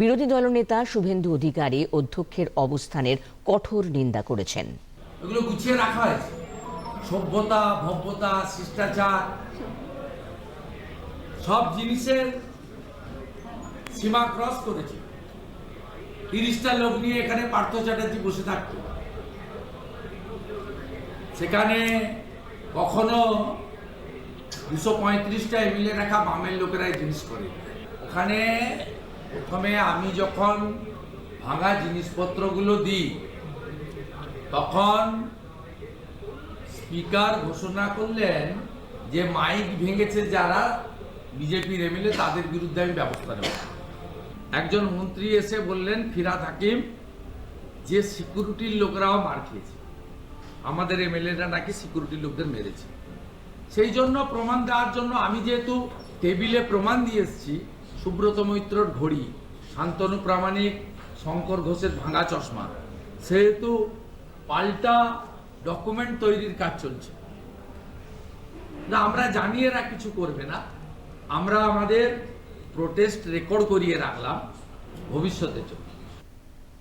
বিরোধী দলনেতা শুভেন্দু অধিকারী অধ্যক্ষের অবস্থানের কঠোর নিন্দা করেছেন। এগুলো গুছিয়ে রাখা হয়েছে। সভ্যতা, ভব্যতা, শিষ্টাচার, সব জিনিসের সীমা ক্রস করেছে। তিরিশটা লোক নিয়ে এখানে পার্থ চ্যাটার্জি বসে থাকতো। সেখানে কখনো দুশো পঁয়ত্রিশটা এমএলএ রাখা বামের লোকেরা এই জিনিস করে। ওখানে প্রথমে আমি যখন ভাঙা জিনিসপত্রগুলো দিই, তখন স্পিকার ঘোষণা করলেন যে মাইক ভেঙেছে যারা বিজেপির এমএলএ তাদের বিরুদ্ধে আমি ব্যবস্থা নেব। একজন মন্ত্রী এসে বললেন, ফিরাদ হাকিম, যে সিকিউরিটির লোকরাও মার খেয়েছে, আমাদের এমএলএরা নাকি সিকিউরিটির লোকদের মেরেছে। সেই জন্য প্রমাণ দেওয়ার জন্য আমি যেহেতু টেবিলে প্রমাণ দিয়ে এসেছি সুব্রত মৈত্রর ঘড়ি, শান্তনু প্রামাণিক, শঙ্কর ঘোষের ভাঙা চশমা। সেহেতু পাল্টা ডকুমেন্ট তৈরির কাজ চলছে। না, আমরা জানি এরা কিছু করবে না। আমরা আমাদের প্রোটেস্ট রেকর্ড করিয়ে রাখলাম ভবিষ্যতের জন্য।